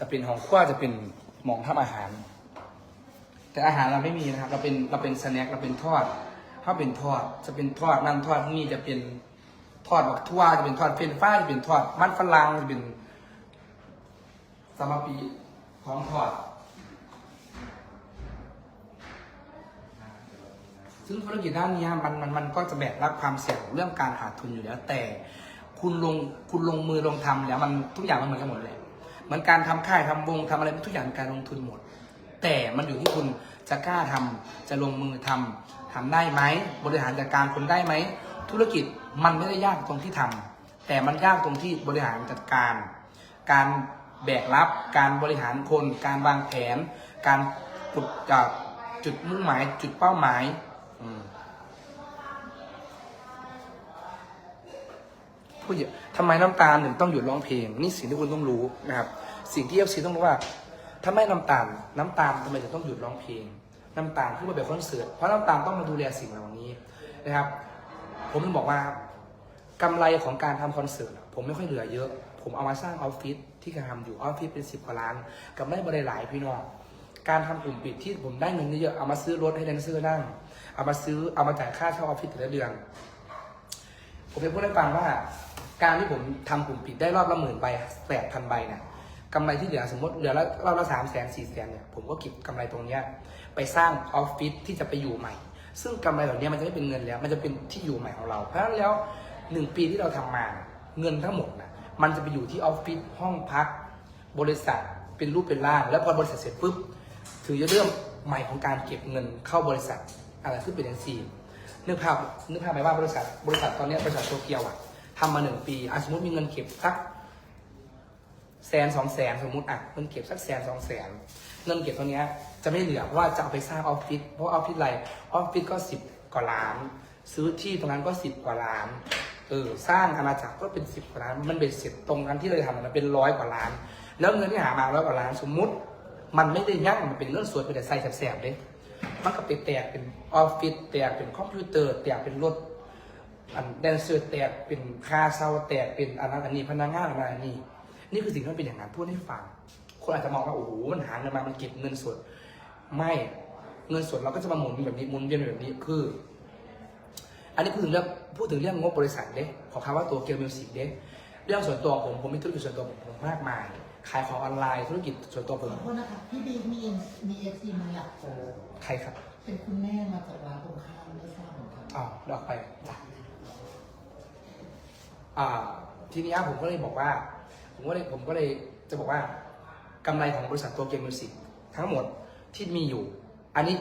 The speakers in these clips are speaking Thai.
จะเป็นของขั้วจะเป็นหมองทำอาหาร แต่อาหารเราไม่มีนะครับ เราเป็นเราเป็นสแน็คเราเป็นทอด ถ้าเป็นทอดจะเป็นทอดนั่นทอดนี่จะเป็นทอดบักทั่วจะเป็นทอดเฟรนฟราจะเป็นทอดมันฝรั่งจะเป็นสมาปีของทอด ซึ่งธุรกิจด้านนี้มันมันมันก็จะแบกรับความเสี่ยงเรื่องการขาดทุนอยู่แล้ว แต่คุณลงคุณลงมือลงทำแล้วมันทุกอย่างมันเหมือนกันหมดเลย เหมือนการทำค่ายทำวงทำอะไรทุกอย่างเป็นการลงทุนหมด แต่มันอยู่ที่คุณจะกล้าทำจะลงมือทำทำได้ไหมบริหารจัดการคนได้ไหมธุรกิจมันไม่ได้ยากตรงที่ทำแต่มันยากตรงที่บริหารจัดการ การแบกรับ การบริหารคน การวางแผน การจุดกับจุดมุ่งหมายจุดเป้าหมายอืมพูดเยอะทำไมน้ำตาลถึงต้องหยุดร้องเพลง นี่สิ่งที่คุณต้องรู้นะครับ สิ่งที่เอฟซีต้องรู้ว่าถ้าไม่น้ำตาลน้ำตาลทำไมถึงต้องหยุดร้องเพลง น้ำตาลที่มาแบบคอนเสิร์ตเพราะน้ำตาลต้องมาดูแลสิ่งเหล่านี้นะครับ ผมถึงบอกว่ากำไรของการทำคอนเสิร์ตผมไม่ค่อยเหลือเยอะ ผมเอามาสร้างออฟฟิศที่กำลังทำอยู่ออฟฟิศเป็นสิบกว่าล้านกำไรบริหลายพี่น้องการทำกลุ่มปิดที่ผมได้เงินเยอะๆเอามาซื้อรถให้แดนเซอร์นั่ง เอามาซื้อเอามาจ่ายค่าเช่าออฟฟิศแต่ละเดือน ผมจะพูดให้ฟังว่า การที่ผมทำกลุ่มปิดได้รอบละหมื่นใบแปดพันใบเนี่ย กำไรที่เหลือสมมติเหลือละรอบละสามแสนสี่แสนเนี่ยผมก็เก็บกำไรตรงเนี้ยไปสร้างออฟฟิศที่จะไปอยู่ใหม่ ซึ่งกำไรเหล่านี้มันจะไม่เป็นเงินแล้ว มันจะเป็นที่อยู่ใหม่ของเรา เพราะฉะนั้นแล้วหนึ่งปีที่เราทำมาเงินทั้งหมดนะมันจะไปอยู่ที่ออฟฟิศห้องพัก บริษัทเป็นรูปเป็นร่าง แล้วพอบริษัทเสร็จปุ๊บถือจะเริ่มใหม่ของการเก็บเงินเข้าบริษัทอะไรขึ้นเป็นอย่างสี่นึกภาพนึกภาพไหมว่าบริษัท บริษัทตอนนี้บริษัทโตเกียวอะทำมาหนึ่งปีอะสมมติมีเงินเก็บสัก แสนสองแสนสมมติอะเงินเก็บสักแสนสองแสนเงินเก็บตัวเนี้ยจะไม่เหลือเพราะว่าจะเอาไปสร้างออฟฟิศเพราะออฟฟิศอะไรออฟฟิศก็สิบกว่าล้าน ซื้อที่ตรงนั้นก็สิบกว่าล้านเออสร้างอาณาจักรก็เป็นสิบกว่าล้านมันเป็นเสร็จตรงกันที่เราจะทำมันเป็นร้อยกว่าล้าน แล้วเงินที่หามาร้อยกว่าล้านสมมุติ มันไม่ได้ยั่งมันเป็นเรื่องส่วนเป็นแต่ใส่แสบๆเลยมันก็ไปแตกเป็นออฟฟิศแตกเป็นคอมพิวเตอร์แตกเป็นรถอันแดนเซอร์แตกเป็นคาเซาแตกเป็นอันนั้นอันนี้พนักงานอะไรอัน นี้นี่คือสิ่งที่มันเป็นอย่างนั้นพูดให้ฟัง คนอาจจะมองว่าโอ้โหมันหาเงินมา มันเก็บเงินสด ไม่เงินสดเราก็จะมาหมุนแบบนี้หมุนเวียนแบบนี้คือ อันนี้พูดถึงเรื่องพูดถึงเรื่องงบบริษัทเด้ขอคำว่าตัวเกียวมิวสิกเด้เรื่องส่วนตัวผมผมมีธุรกิจส่วนตัวผมผมมากมายขายของออนไลน์ธุรกิจส่วนตัวผมขอโทษนะคะพี่บีมีมีเอฟซีมาอยากเจอใครครับ เป็นคุณแม่มาจากร้านตรงข้ามไม่ทราบเหมือนกันอ๋อเดออกไปจ้ะอ่าทีนี้ผมก็เลยบอกว่า ผมก็เลยผมก็เลยจะบอกว่ากำไรของบริษัทตัวเกมมิวสิกทั้งหมดที่มีอยู่ อันนี้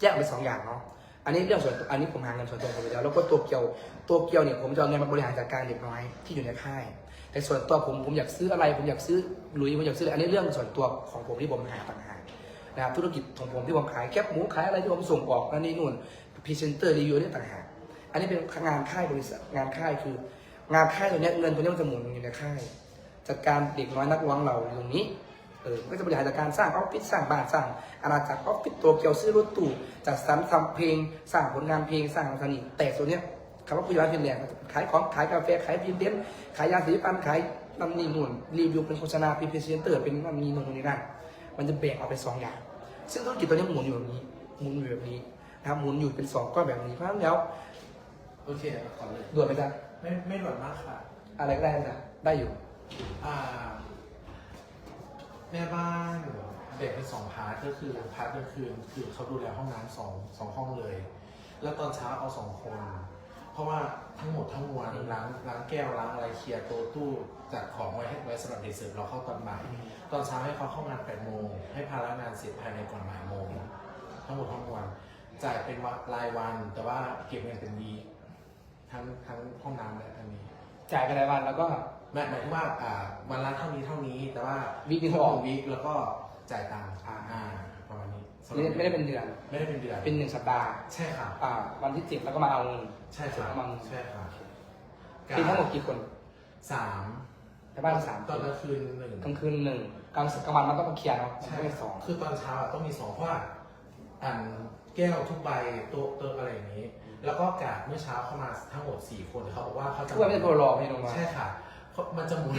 แยกเป็นสองอย่างเนาะอันนี้เรื่องส่วนตัวอันนี้ผมหาเงินส่วนตัวผมไปแล้วแล้วก็ตัวเกียวตัวเกียวเนี่ยผมจะเอาเงินมาบริหารจัดการเด็กน้อยที่อยู่ในค่าย แต่ส่วนตัวผมผมอยากซื้ออะไร ผมอยากซื้อหลุยผมอยากซื้ออะไรอันนี้เรื่องส่วนตัวของผมที่ผมหาต่างหากนะครับธุรกิจของผมที่ผมขายแคบหมูขายอะไรที่ผมส่งออกนั่นนี่นู่นพรีเซนเตอร์รีวิวนี่ต่างหากอันนี้เป็นงานค่ายบริษัทงานค่ายคือ งานค่ายตัวนี้เงินตัวนี้มันจะหมุนอยู่ในค่าย จัดการเด็กน้อยนักร้องเราอยู่ตรงนี้เออก็จะบริหารจัดการสร้างออฟฟิศสร้างบ้านสร้างอาณาจักรออฟฟิศตัวเกียวซื้อรถตู้จัดสรรทำเพลงสร้างผลงานเพลงสร้างสนิทแต่ตัวเนี้ยคำว่าผู้ยาเพียงแรงขายของขายกาแฟขายพิมพ์เดนขายยาสีฟันขายนั่นนี่นู่นรีวิวเป็นโฆษณาเป็นพรีเซนเตอร์เป็นนั่นนี่นู่นนี่นั่นมันจะแบ่งออกเป็นสองอย่าง ซึ่งธุรกิจตัวเนี้ยหมุนอยู่แบบนี้หมุนอยู่แบบนี้นะครับหมุนอยู่เป็นสองก้อนแบบนี้เพราะฉะนั้นแล้วโอเคขอเลยด่วนไหมจ๊ะไม่ไม่ด่วนมากค่ะ อะไรก็ได้นะได้อยู่ อ่าแม่บ้านแบ่งเป็นสองพาร์ทก็คือพาร์ทกลางคืนคือเขาดูแลห้องน้ำสองสองห้องเลย แล้วตอนเช้าเอาสองคน เพราะว่าทั้งหมดทั้งมวลล้างล้างแก้วล้างอะไรเคลียร์โต๊ะตู้จัดของไว้ให้ไว้สำหรับเด็กเสิร์ฟเราเข้าตอนบ่ายตอนเช้าให้เขาเข้างานแปดโมงให้ภาระงานเสร็จภายในก่อนบ่ายโมงทั้งหมดทั้งมวลจ่ายเป็นวันรายวัน แต่ว่าเก็บเงินเป็นวีทั้งทั้งห้องน้ำและอันนี้ จ่ายไปรายวันแล้วก็ หมายหมายถึงว่าอ่าวันละเท่านี้เท่านี้ แต่ว่าวีคหนึ่งครบออกหนึ่งวีคแล้วก็จ่ายตังค์อ่าอ่าประมาณนี้ไม่ได้ไม่ได้เป็นเดือน ไม่ได้เป็นเดือนเป็นหนึ่งสัปดาห์ ใช่ค่ะอ่า วันที่เจ็ดแล้วก็มาเอาเงินใช่ค่ะประมาณใช่ค่ะทีทั้งหมดกี่คนสามในบ้านสามตอนกลางคืนหนึ่ง กลางคืนหนึ่งกลางกลางวันมันต้องมาเคลียร์เนาะใช่ไม่ใช่สอง คือตอนเช้าอะต้องมีสองเพราะว่าอันแก้วทุกใบโต๊ะเต๊ะอะไรอย่างนี้ แล้วก็กาดเมื่อเช้าเข้ามาทั้งหมดสี่คนเขาบอกว่าเขาจะช่วยไม่ได้ตัวรอไม่ลงมา ใช่ค่ะเพราะ มันจะหมุน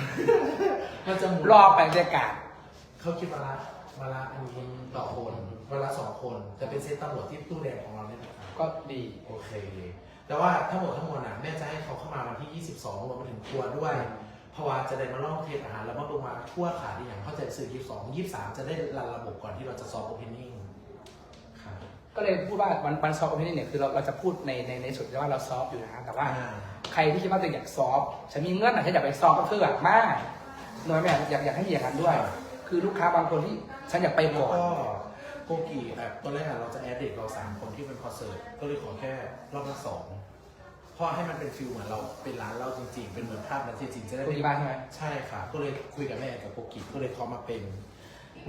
มันจะหมุนรอไปบรรยากาศ เขาคิดวันละวันละอันนี้ต่อคนวันละสองคนแต่เป็นเซตตำรวจที่ตู้แดงของเราเนี่ยนะครับก็ดี โอเค แต่ว่าทั้งหมดทั้งมวลอะแม่จะให้เขาเข้ามาวันที่ 22รวมไปถึงครัวด้วย เพราะว่าจะได้มาลองเทสอาหารแล้วมาลงมาทั่วขาที่อย่างเขาจะสื่อ22 23 จะได้รันระบบก่อนที่เราจะซอฟต์โอเพนนิ่งค่ะก็เลยพูดว่าวันวันซอฟต์โอเพนนิ่งเนี่ยคือเราเราจะพูดในในในสุดว่าเราซอฟต์อยู่นะแต่ว่า ใครที่คิดว่าตัวเองอยากซอฟต์ฉันมีเงื่อนอะฉันอยากไปซอฟต์ก็คือแบบมากน้อยแม่อยากอยากให้มีอย่างนั้นด้วย คือลูกค้าบางคนที่ฉันอยากไปแล้วก่อนก็โกกีแบบตอนแรกอะเราจะแอดเด็กเราสามคนที่เป็นคอนเสิร์ตก็เลยขอแค่รอบละสองเพราะให้มันเป็นฟิลเหมือนเราเป็นร้านเราจริงๆ เป็นเหมือนภาพนั้นจริงๆจะได้คนที่บ้านใช่ไหมใช่ค่ะ ก็เลยคุยกับแม่กับโกกีก็เลยเขามาเป็น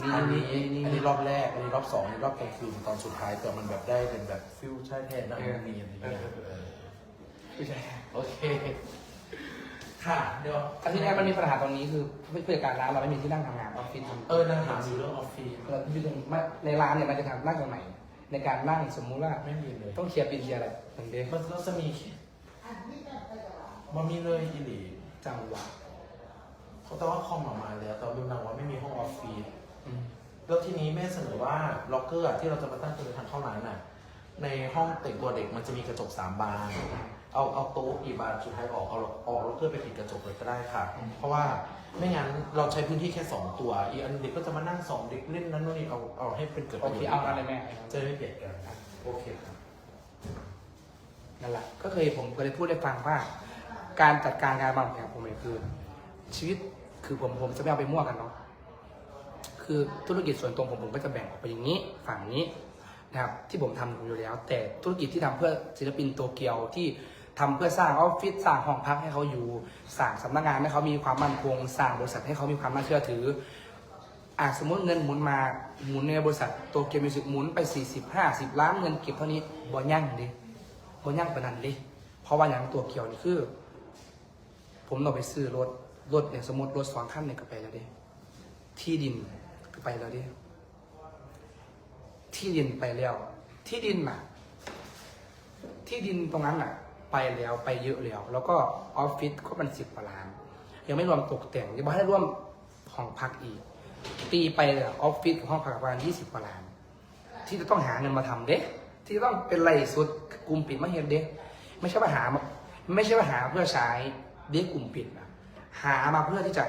นี่อันนี้นี่ อันนี้รอบแรกอันนี้รอบสองอันนี้รอบกลางคืนตอนสุดท้ายแต่มันแบบได้เป็นแบบฟิลใช่แทนนะมันมีอะไรอย่างเงี้ยเออ ไม่ใช่โอเค ค่ะ เดี๋ยวแต่ที่นี้มันมีปัญหาตรงนี้คือผู้จัดการร้านเราไม่มีที่นั่งทำงานออฟฟิศทำเออนั่งถามอยู่เรื่องออฟฟิศเราที่ตรงไม่ในร้านเนี่ยมันจะทำนั่งตรงไหน ในการนั่งสมมุติว่าไม่มีเลย ต้องเคลียร์บินเคลียร์อะไรเหมือนเดิมมันก็จะมีมันมีเลยอีหลีจังหวะเขาแต่ว่าคอมออกมาแล้วแต่ดูนางว่าไม่มีห้องออฟฟิศอืมแล้วทีนี้แม่เสนอว่าล็อกเกอร์อะที่เราจะมาตั้งคือทางเข้าร้านน่ะ ในห้องแต่งตัวเด็กมันจะมีกระจกสามบาน เอาเอาโต๊ะกี่บานสุดท้ายออกเอาออกล็อกเกอร์ไปติดกระจกเลยก็ได้ค่ะ เพราะว่าไม่งั้นเราใช้พื้นที่แค่สองตัว อีกอันเด็กก็จะมานั่งสองเด็กเล่นนั้นนู่นนี่เอาเอาให้เป็นเกิดปโอระโยเคชน์เอาอะไรแม่จะได้ไม่เบียดกันโอเคครับนั่นแหละก็เคยผมก็เลยพูดให้ฟังว่า การจัดการงานบางอย่างผมเองคือ ชีวิตคือผมผมจะไม่เอาไปมั่วกันเนาะคือธุรกิจส่วนตัวผมผมก็จะแบ่งออกไปอย่างนี้ฝั่งนี้นะครับที่ผมทำอยู่แล้ว แต่ธุรกิจที่ทำเพื่อศิลปินโตเกียวที่ ทำเพื่อสร้างออฟฟิศสร้างห้องพักให้เขาอยู่สร้างสำนักงานให้เขามีความมั่นคงสร้างบริษัทให้เขามีความน่าเชื่อถืออะสมมติเงินหมุนมาหมุนในบริษัทโตเกียวมิวสิกหมุนไป 40 50 ล้านเงินเก็บเท่านี้บ่ยั่งดิบ่ยั่งปนนั้นดิเพราะว่าอย่างตัวเกี่ยวนี่คือ ผมต้องไปซื้อรถรถเนี่ยสมมติรถสองคันเนี่ยก็ไปแล้วดิที่ดินก็ไปแล้วดิที่ดินไปแล้ว ที่ดินน่ะ ที่ดินตรงนั้นน่ะ ไปแล้วไปเยอะแล้ว แล้วก็ออฟฟิศก็มันสิบกว่าล้านยังไม่รวมตกแต่งยังไม่ให้รวมห้องพักอีก ตีไปออฟฟิศห้องพักประมาณยี่สิบกว่าล้าน ที่จะต้องหาเงินมาทำเด็กที่จะต้องเป็นไรสุดกลุ่มปิดมาเฮียนเด็กไม่ใช่ว่าหาไม่ใช่ว่าหาเพื่อใช้เด็กกลุ่มปิดนะหามาเพื่อที่จะ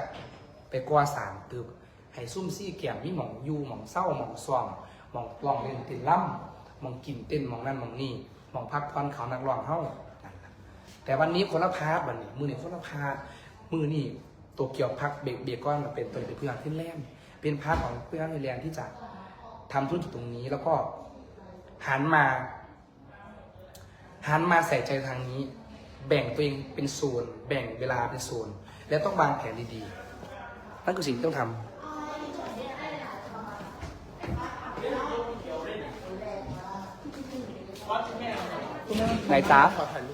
ไปกว่าสามตึกให้ซุ่มซี่แก้มมีหมองยูหมองเศร้าหมองซ่อมหมองลองเล่นต้นล่ำหมองกินเต้นหมองนั่นหมองนี่หมองพักผ่อนเขานักร้องเฮ้า แต่วันนี้คนละพาร์ทวันนี้มือนี่คนละพาร์ทมือนี่ตัวเกี่ยวพักเบรกเบรกก้อนมาเป็นตัวเป็นเพื่อนขึ้นแรมเป็นพาร์ทของเพื่อนในแรงที่จะทำธุรกิจตรงนี้แล้วก็หันมาหันมาใส่ใจทางนี้ แบ่งตัวเองเป็นโซนแบ่งเวลาเป็นโซนและต้องวางแผนดีๆนั่นคือสิ่งที่ต้องทำไหนจ้าขอถ่ายรูป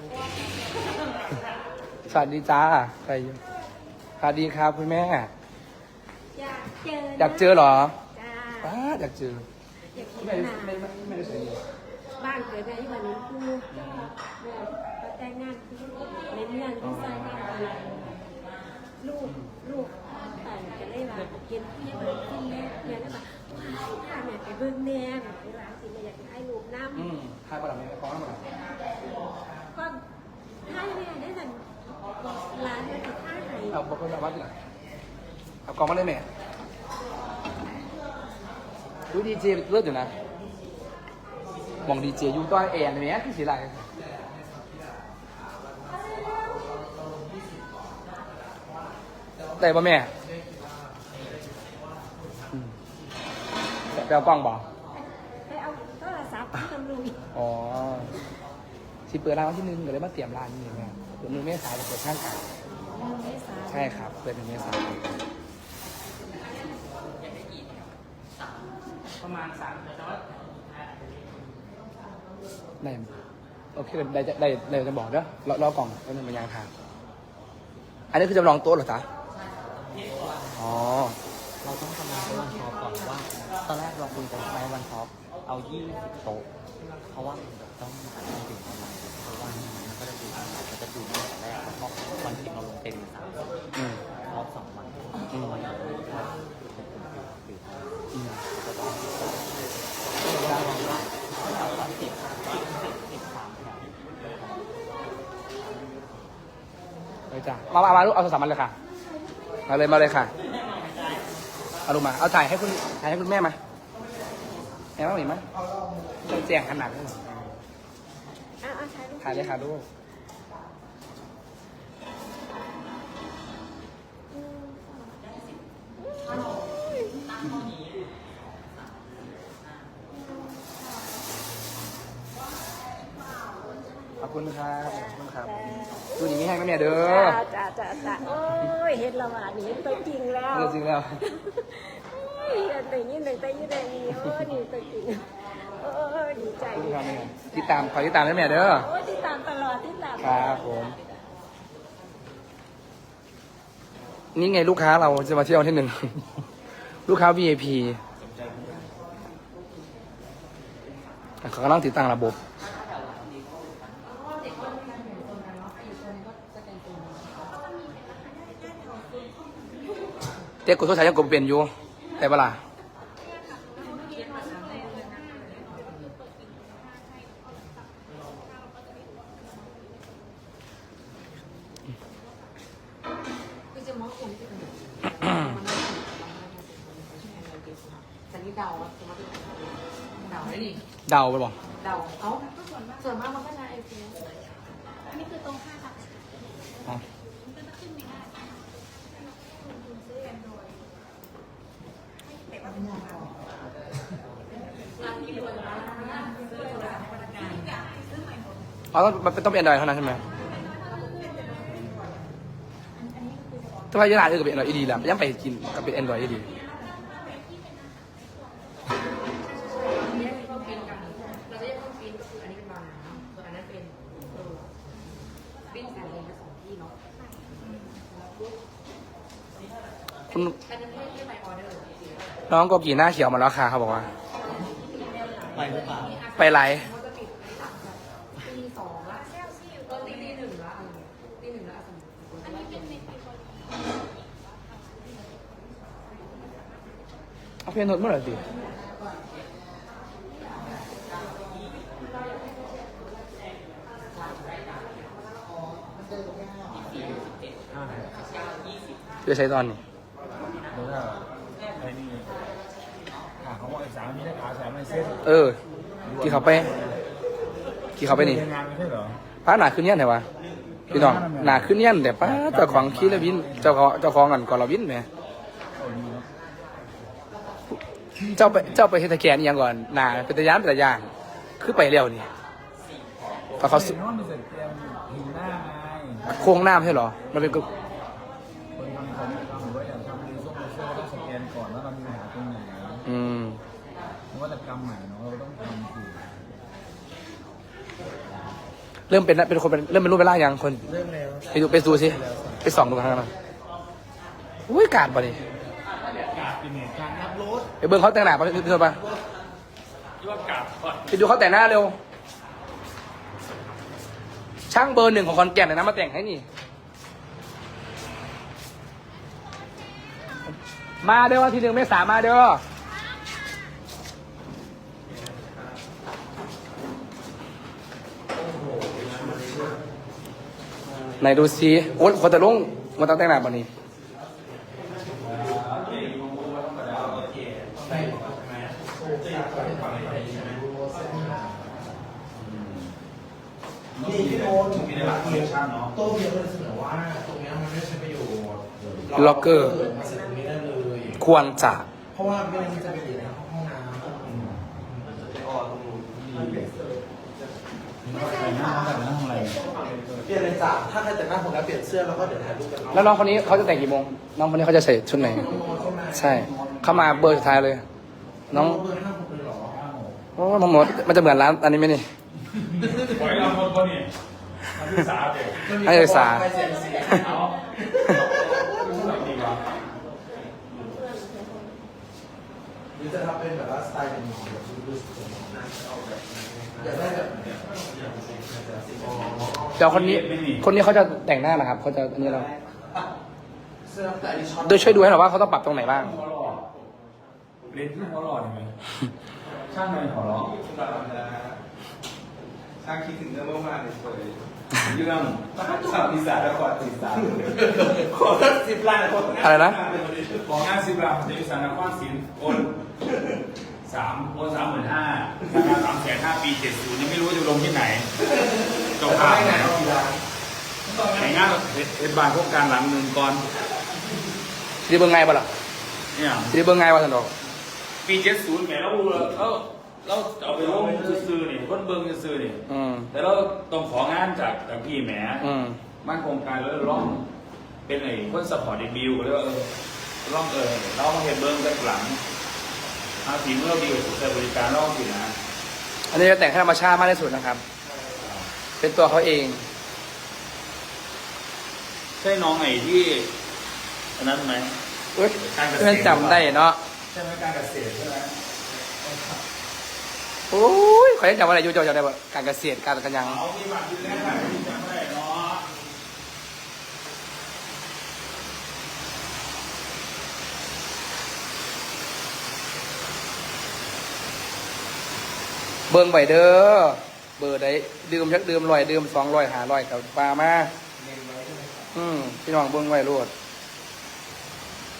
สวัสดีจ้าใครอยู่สวัสดีครับคุณแม่ อยากเจออยากเจอเหรอจ้าป้าอยากเจออยากไม่เห็นหไม่น้าไม่ไม่ได้ใส่เงินบ้านเกิดในวันนี้คือแม่ก็แต่งงานคือในเมืองที่ใส่งานลูกลูกแต่งกันได้ว่าเกินที่มันที่แม่แม่ได้ว่าว้าวถ้าแม่ไปเบิ่งแม่แบบเวลาสิแม่อยากให้ลูกน้ำอืมทายประดับไม่พร้อมหรอก็ให้แม่ได้สั่น ร้านมันจะท่าไหนเอาบอกว่าวัดที่ไหนเอากองมาได้ไหมดูดีเจเลิศอยู่นะมองดีเจอยู่ต้อยแอนเลยไหมที่สีอะไรได้ป่ะแม่อืมไปเอากล้องบอกไปเอาโทรศัพท์ที่ตำรวจอ๋อ สิเปิดร้านวันที่หนึ่งก็เลยมาเตรียมร้านนี่แม่เปิดมือเมษาจะเปิดข้างกลางไม่สาใช่ครับ เปิดหนึ่งเมษาประมาณสามแต่ว่าได้โอเคได้ได้ได้จะบอกเด้อรอรอกล่องแล้วนึงมันยังทาง อันนี้คือจำลองโต๊ะเหรอจ๊ะอ๋อ เราต้องทำงานวันช็อปก่อนว่า ตอนแรกเราคุยกันไว้วันช็อปเอา20โต๊ะเพราะว่ามันต้องหาที่ถึงประมาณ ดูตั้งแต่แรกแล้วก็วันที่เราลงเต็มสามอืมรอบสองวันอืมนที่ว่าเคนอตองวังว่าตองติดติดติดสามเลยจ้ะมามาาลูกเอาโทรศัพท์มาเลยค่ะมาเลยมาเลยค่ะเอาลูกมาเอาถ่ายให้คุณถ่ายให้คุณแม่มาแม่ต้องเห็นไหมเจียงขนาดนั้นถ่ายเลยค่ะลูก ละว่านี่ตัวจริงแล้วเรื่องจริงแล้วโอ้ยแต่ยิ่งแต่ยิ่งแต่ยิ่งโอ้ยนี่ตัวจริงโอ้ยดีใจที่ติดตามขอติดตามได้ไหมเด้อโอ้ติดตามตลอดติดตามครับผมนี่ไงลูกค้าเราจะมาเที่ยวที่หนึ่งลูกค้า VIP เขากำลังติดตั้งระบบ ด็กกดโทรศัพท์ยังกดเป็นอยู่แต่เวลาเดาไปบอกเดาเอ้าส่วนมากมันก็ใช้ไอโฟน อ๋อ อ๋อต้องมันต้องเป็น Android เท่านั้นใช่ไหมถ้าพายาลาเออก็เป็น Android ดีแหละยังไปกินก็เป็น Android ดีแยกเป็นเครื่องปิ้นกันเราจะแยกเครื่องปิ้นก็คืออันนี้เป็นวางน้ำส่วนอันนั้นเป็นเออปิ้นใส่เลยทั้งสองที่เนาะคุณอันนั้นไม่ไม่ไปออเดอร์น้องโกกีหน้าเขียวมาแล้วค่ะเขาบอกว่า ไปหรือเปล่า ไปไลฟ์ มันจะปิดไปหลังจากตีสองละเออตีตีหนึ่งละเออตีหนึ่งละสมมติอันนี้เป็นใน เอาเพลงโน้ตเมื่อไหร่ดิจะใช้ตอนนี้หรือว่าไอ้นี่หาเขาบอกไอ้สามมีได้ขาสามไม่เซ็ตเออ กี่เขาไป กี่เขาไปนี่เรียงานไม่ใช่เหรอป้าหนาขึ้นเนี่ยไหนวะพี่น้องหนาขึ้นเนี่ยแต่ป้าเจ้าของคีละวิน เจ้าของเจ้าของกันก่อนเราวินไหม โอ้ดีเนาะ เจ้าไปเจ้าไปเฮดตะแกนอิหยังก่อนหนาเป็นตะยานเป็นตะย่างคือไปเร็วนี่พอเขาเห็นว่ามันเสร็จเตรียมหินหน้าไงโค้งหน้าไม่ใช่เหรอ มันเป็นกคนทำของทำหรือว่าอยากทำรีโซเซอร์ต้องสแกนก่อนว่าเรามีปัญหาตรงไหนอืมนวัตกรรมใหม่เนาะเราต้องทำถูกเริ่มเป็นเป็นคนเป็นเริ่มเป็นรูปเป็นร่างยังคนเริ่มแล้วไปดูไปดูสิไปส่องดูข้างหน้าอุ้ยกาดป่ะนี่ เป็นไงการนับรถ ไปเบิ้งเขาแต่งหน้าป่ะพี่ชมป่ะไปดูเขาแต่งหน้าเร็ว ช่างเบอร์หนึ่งของคอนแก่นเลยนะมาแต่งให้นี่ มาเด้อวันที่หนึ่งเมษามาเด้อไหนดูสิโอ้ยคนแต่ลงมันต้งแต่งหน้าป่ะนี่ นี่พี่โน้ตมีในหลักเกียร์ชันเนาะโต้เพียงเลยเสนอว่า ตรงเนี้ยมันไม่ใช่ประโยชน์ล็อกเกอร์มาเสร็จตรงนี้ได้เลย ควรจะ เพราะว่าไม่งั้นมันจะไปอยู่ในห้องน้ำแต่งหน้าแต่งหน้าทำอะไรเปลี่ยนเลยจ้ะถ้าใครแต่งหน้าผมแล้วเปลี่ยนเสื้อแล้วก็เดี๋ยวถ่ายรูปกันเนาะแล้วน้องคนนี้เขาจะแต่งกี่โมง น้องคนนี้เขาจะใส่ชุดไหนน้องโน้ตใช่ไหมใช่ เข้ามาเบอร์สุดท้ายเลย น้องเบอร์ห้าหกเลยเหรอโอ้น้องโมดมันจะเหมือนร้านอันนี้ไหมนี่ปล่อยเราคนคนนี้นักศึกษาเด็กนักศึกษาไปเสียงเสียงเอาดีกว่าหรือจะทำเป็นแบบว่าสไตล์เป็นหมอแบบดูสวยๆนะอยากได้แบบเดี๋ยวคนนี้ คนนี้เขาจะแต่งหน้านะครับเขาจะอันนี้เราเสื้อแต่อันนี้ช็อตโดยช่วยดูให้หน่อยว่าเขาต้องปรับตรงไหนบ้าง เขาหล่อเรียนที่เขาหล่อยังไงช่างเลยขอร้องช่างคิดถึงเรื่องมากๆเลยสวยเรื่องชาวอีสานและครอีสานขอสักสิบล้านคนอะไรนะของงานสิบล้านของอีสานนครศรีโอนสามโอนสามหมื่นห้าราคาสามแสนห้าปีเจ็ดศูนย์ยังไม่รู้ว่าจะลงที่ไหนเจ้าภาพไหนงานเอ็ดบานโครงการหลังหนึ่งก่อนสิได้เบิ่งไงบ่ล่ะเนี่ยสิได้เบิ่งไงบ่สันดอก ปีเจ็ดศูนย์แหมเราเราเราเอาไปลงซื้อๆนี่คนเบิ้งซื้อๆนี่อืมแต่เราต้องของานจากจากพี่แหมอืมมันโครงการแล้วร้องเป็นไอ้คนสปอร์ตเดบิวต์ก็เลยว่าเออร้องเออเรามาเห็นเบิ้งกันหลังอาทีมเราดีกว่าใช้บริการร้องสินะอันนี้จะแต่งให้ธรรมชาติมากที่สุดนะครับ เป็นตัวเขาเอง ใช่น้องไอ้ที่อันนั้นไหมเอ้ยเพื่อนจำได้เนาะ ใช่ไหมการเกษตรใช่ไหมโอ้ยขอยังจำอะไรอยู่จำได้บ่การเกษตรการกันยังเอาที่มาที่แรกอะที่จำได้เนาะเบิ่งไว้เด้อเบอร์ใดดื่มชักดื่มร้อยดื่มสองร้อยหาร้อยกับปลามาอืมพี่น้องเบิ่งไว้โลด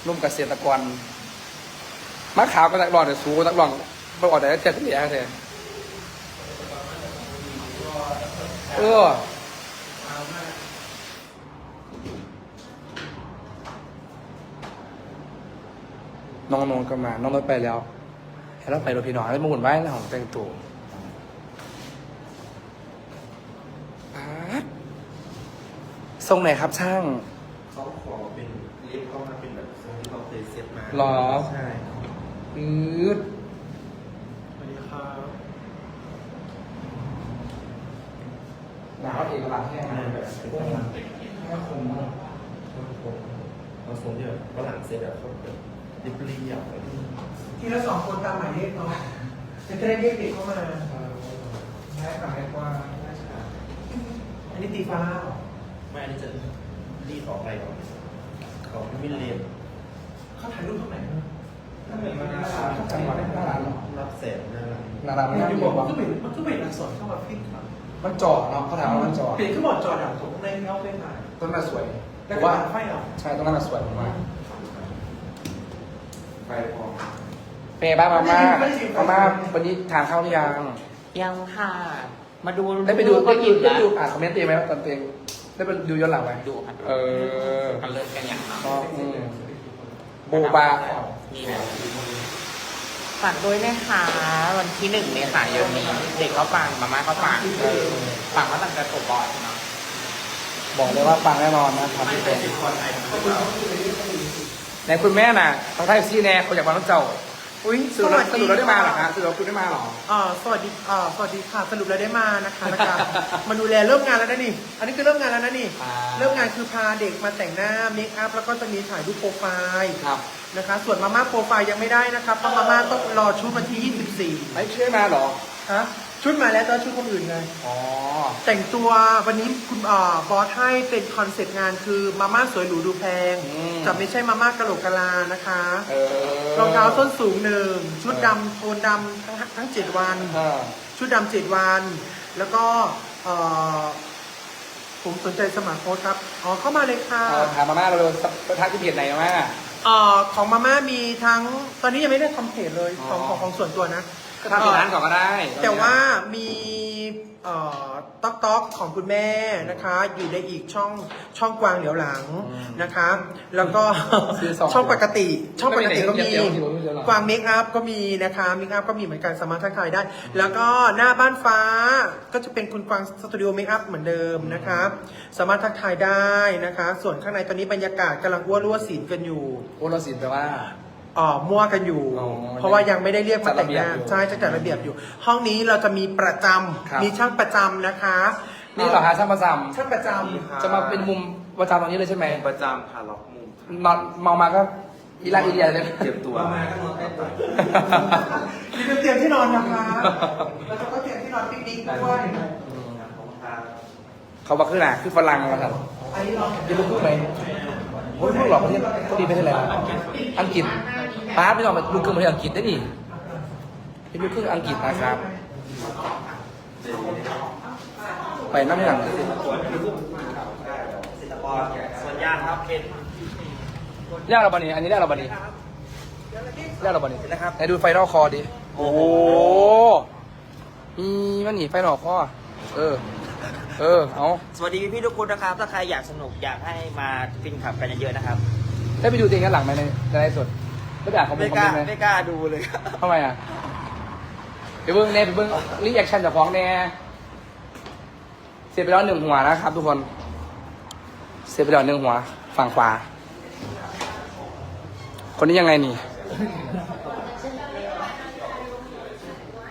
นุ่มเกษตรกร มะขาวก็ตักรองแต่สูงก็ตักรองไม่ออกแต่เจ็ดเหลี่ยแท้เออน้องนนท์ก็มา น้องนนท์ไปแล้วให้เราไปรถพี่น้องให้มาหมุนไว้ในห้องแต่งตัวป๊าดทรงไหนครับช่างเขาขอเป็นลิฟต์เข้ามาเป็นแบบทรงที่เขาเคยเซ็ตมาหรอใช่ อืดสวัสดีครับหนาวเอกลักษณ์แห้งงานแบบเป็นประมาณเด็กแค่คมมากเอาทรงที่แบบฝรั่งเซ็ตแบบเขาแบบเรียบๆอะไรอย่างเงี้ยทีละสองคนตามหมายเลขเนาะจะได้เรียกเด็กเข้ามาใช้หมายกว่าอันนี้ตีฟ้าเหรอไม่อันนี้จะรีดออกไปก่อนของมิลเลนเขาถ่ายรูปตรงไหน ถ้าเป็นมาเขาจำมาได้หน้าร้านเหรอรับแสงหน้าร้านหน้าร้านมันไม่จะได้บบออกกมัว่านก็เป็นมันก็เป็นอักษรเข้ามาพลิกครับมันจอดเนาะเขาถามว่ามันจอดเปลี่ยนขึ้นบอร์ดจออย่างถูกในเงาเป็นไหนต้นน่าสวยแล้วเพก็ราะว่าไฟเหรอใช่ต้นน่าสวยมากไฟพอๆเป็นไงบ้างมาม่ามาม่าวันนี้ทานข้าวหรือยังยังค่ะมาดูได้ไปดูก็ได้อิ่มได้แล้วดูอ่านคอมเมนต์เองไหมว่าตอนเองได้ไปดูย้อนหลังไหมดูค่ะเออกันเลิกกันอย่างเนาะก็อืมโบบานี่แหละฝากด้วยนะคะ วันที่หนึ่งเมษายนนี้ เด็กเขาฟังมาม่าเขาฟังฟังว่าตั้งแต่ตัวบอดเนาะบอกเลยว่าปังแน่นอนนะครับพี่เป็นในคุณแม่น่ะทาไทยซีแน่เขาอยากมาต้องเจ้า อุ้ยสรุปแล้วสรุปแล้วได้มาเหรอคะสรุปแล้วคุณได้มาเหรออ่าสวัสดีอ่าสวัสดีค่ะสรุปแล้วได้มานะคะแล้วก็มาดูแลเริ่มงานแล้วนะนี่ อันนี้คือเริ่มงานแล้วนะนี่อ่าเริ่มงานคือพาเด็กมาแต่งหน้าเมคอัพแล้วก็จะมีถ่ายรูปโปรไฟล์ครับนะคะ ส่วนมาม่าโปรไฟล์ยังไม่ได้นะครับเพราะมาม่าต้องรอชุดวันที่ไอ้ช่วยมาเหรอ 24ฮะ ชุดมาแล้วแต่ว่าชุดคนอื่นไง อ๋อ แต่งตัววันนี้คุณอ่าบอสให้เป็นคอนเซ็ปต์งานคือมาม่าสวยหรูดูแพง อืม จะไม่ใช่มาม่ากะโหลกกะลานะคะเออรองเท้าส้นสูงหนึ่งชุดดำโทนดำทั้งทั้งเจ็ดวัน เออชุดดำเจ็ดวัน แล้วก็เอ่อผมสนใจสมัครโค้ชครับอ๋อเข้ามาเลยค่ะ เอาถามมาม่าเราไปทักที่เพจไหนมาม่า เอ่อของมาม่ามีทั้งตอนนี้ยังไม่ได้ทำเพจเลยอ๋อของของของส่วนตัวนะ ก็ทำที่ร้านก่อนก็ได้ แต่ว่ามีเอ่อต๊อกต๊อกของคุณแม่นะคะ อยู่ในอีกช่องช่องกวางเหลียวหลังนะคะ แล้วก็ซื้อสองช่องปกติ ช่องปกติก็มีเดี๋ยวเดี๋ยวเดี๋ยวเดี๋ยว กวางเมคอัพก็มีนะคะเมคอัพก็มีเหมือนกันสามารถทักทายได้ แล้วก็หน้าบ้านฟ้าก็จะเป็นคุณกวางสตูดิโอเมคอัพเหมือนเดิมนะคะสามารถทักทายได้นะคะ ส่วนข้างในตอนนี้บรรยากาศกำลังอ้วนรั่วศีลกันอยู่ โอ้เราสินแปลว่า อ๋อมั่วกันอยู่ อ๋อเพราะว่ายังไม่ได้เรียกมาแต่งหน้าจัดระเบียบอยู่ใช่จะจัดระเบียบอยู่ ห้องนี้เราจะมีประจำครับ มีช่างประจำนะคะนี่เหรอฮะช่างประจช่างประจำจะมาเป็นมุมประจำตรงนี้เลยใช่ไหมประจำค่ะล็อกมุมนอนเมามาก็อีลาอีเดียเลยเก็บตัว มาก็นอนใต้ตักำนี่เป็นเตียงที่นอนนะคะแล้วก็เตียงที่นอนปิกนิกด้วยเขาบอกขึ้นหนาคือฝรั่งมาครับอันนี้นอนยินลูกครึ่งไหมโอ้ยลูกหล่อประเทศเขาดีประเทศอะไรวะอังกฤษ ป้าพี่น้องเป็นลูกครึ่งประเทศอังกฤษได้ดิเป็นลูกครึ่งอังกฤษนะครับ ไปนั่งกันส่วนยางครับเป็นแรกเราบันนี้ อันนี้แรกเราบันนี้แรกเราบันนี้นะครับไหนดูไฟนอลคอดิ โอ้โหมีมันหนีไฟนอลคอเออ เออ เอาสวัสดีพี่ๆทุกคนนะครับ ถ้าใครอยากสนุกอยากให้มาฟินขับกันเยอะๆนะครับ ได้ไปดูตัวเองกันหลังไหมในในไลฟ์สด ได้ไปอ่านคอมเมนไม่ต์คอมกล้าเมนต์ไหมไม่กล้าดูเลยครับทำไมอะไปเบิ้งแน่ไปเบิ้งรีแอคชั่นจากฟ้องแน่เสียไปแล้วหนึ่งหัวนะครับ ทุกคน เสียไปแล้วหนึ่งหัว ฝั่งขวา คนนี้ยังไงนี่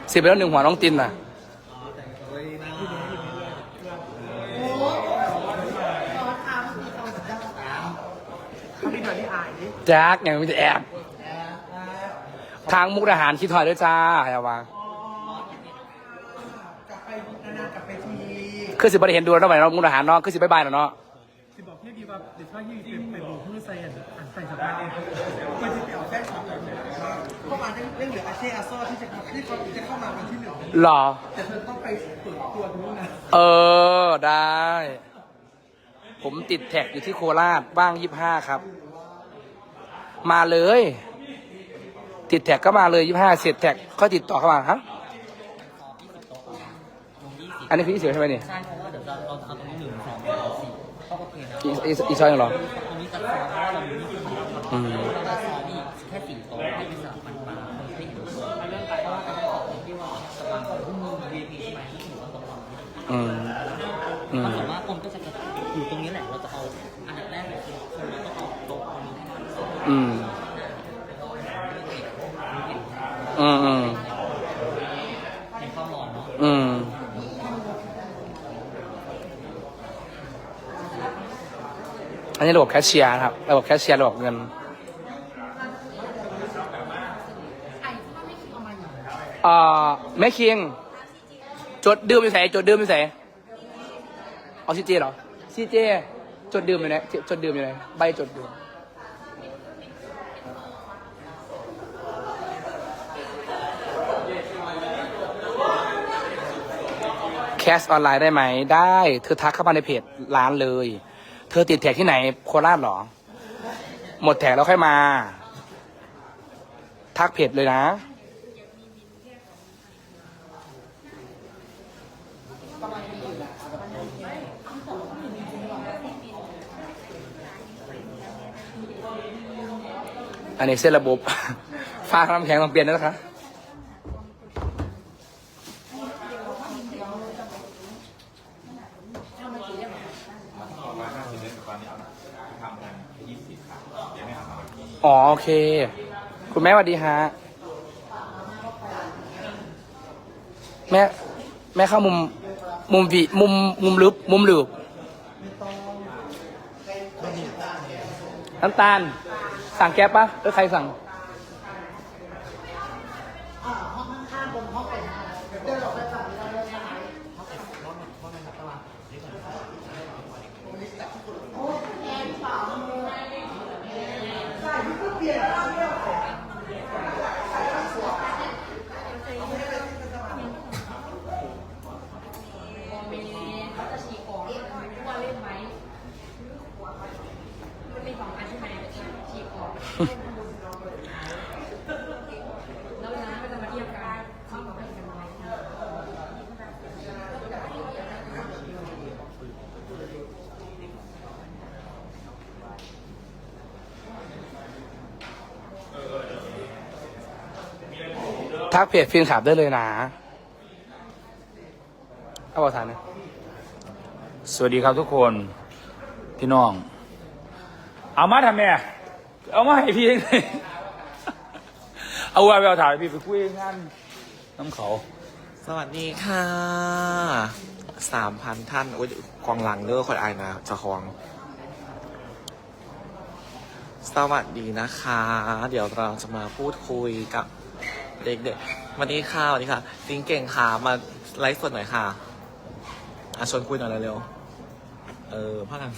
เสียไปแล้วหนึ่งหัวน้องตินน่ะคำนี้หน่อยที่อายดิแจ็คยังไม่จะแอบ ทางมุกดาหารคิดถอยด้วยจ้าอย่าวางกลับไปนานๆกลับไปทีคือสิบได้เห็นดูแล้วเนาะไหมเนาะมุกดาหารเนาะคือสิบายบายแล้วเนาะสิบอกพี่ดีว่าเดี๋ยวถ้ายี่เป็นไปบอกผู้ใส่อะอ่านใส่สบายเพื่อที่ไปเอาแฟนคลับเข้ามาเรื่องเหลืออาเช่อาโซ่ที่จะที่เขาจะเข้ามาวันที่หนึ่งหรอ แต่เธอต้องไปเปิดตัวตรงนู้นนะเออได้ ผมติดแท็กอยู่ที่โคราชบ้างยี่ห้าครับ มาเลย ติดแท็กก็มาเลยยี่ห้าเสร็จแท็กก็ติดต่อเข้ามาฮะอันนี้คือที่เสียใช่ไหมนี่ใช่เพราะว่าเดี๋ยวเราเราเอาตรงนี้หนึ่งสองสามสี่ก็โอเคนะอีอีอีซอยเหรอตรงนี้จะซ้อมเพราะว่าเรามีนี่คืออืมเราจะซ้อมอีกแค่สี่โต๊ะให้พิสามันมาคนที่เห็นตัวเรื่องไปเพราะว่าจะต้องบอกที่ว่าจะวางของพวกมึง VIP ใช่ไหมที่ถือว่าตรงนี้อืมอืมมันส่วนมากคนก็จะอยู่ตรงนี้แหละเราจะเอาอันดับแรกเลยคือคนเราต้องเอาโต๊ะตรงนี้ให้มันสุดอืม อืมอืม เห็นความร้อนเนาะ อืม ช้ระบบแคชเชียร์นะครับ ระบบแคชเชียร์ระบบเงินเอ่อแม่คิงจดดื่มอยู่ไหนจดดื่มอยู่ไหนเอาซีเจเหรอซีเจจดดื่มอยู่ไหนจดดื่มอยู่ไหนใบจดดื่มแคสออนไลน์ได้ไหมได้ เธอทักเข้ามาในเพจร้านเลย เธอติดแท็กที่ไหน โคราชเหรอ หมดแท็กแล้วค่อยมา ทักเพจเลยนะ อันนี้เส้นระบบ ฟ้าน้ำแข็งต้องเปลี่ยนแล้วนะคะ อ๋อโอเค คุณแม่สวัสดีฮะ แม่ แม่เข้ามุม มุมวีมุม มุมลึบ มุมหลืบน้ำตาล สั่งแก๊ปปะเออใครสั่ง เขาจะฉีกออกว่าเล่นไหมมันมีสองอันใช่ไหมฉีกออกแล้วนะก็จะมาเทียบกันเข้ากับเป็นกันไหม ทักเพจฟินขับได้เลยนะ เอาบอกฐานนะสวัสดีครับทุกคน พี่น้อง เอามาทำไมอะเอามาให้พี่เองเลยเอาไว้ไปเอาถ่ายพี่ไปคุยงานน้ำเขา สวัสดีค่ะสามพันท่านโอ้ยควางหลังเด้อคนอายนะจะควงสวัสดีนะคะ เดี๋ยวเราจะมาพูดคุยกับ เด็กๆวันนี้ค่ะวันนี้ค่ะติงเก่งค่ะมาไลฟ์สดหน่อยค่ะอะชวนคุยหน่อยเร็วๆเออพ่อกัน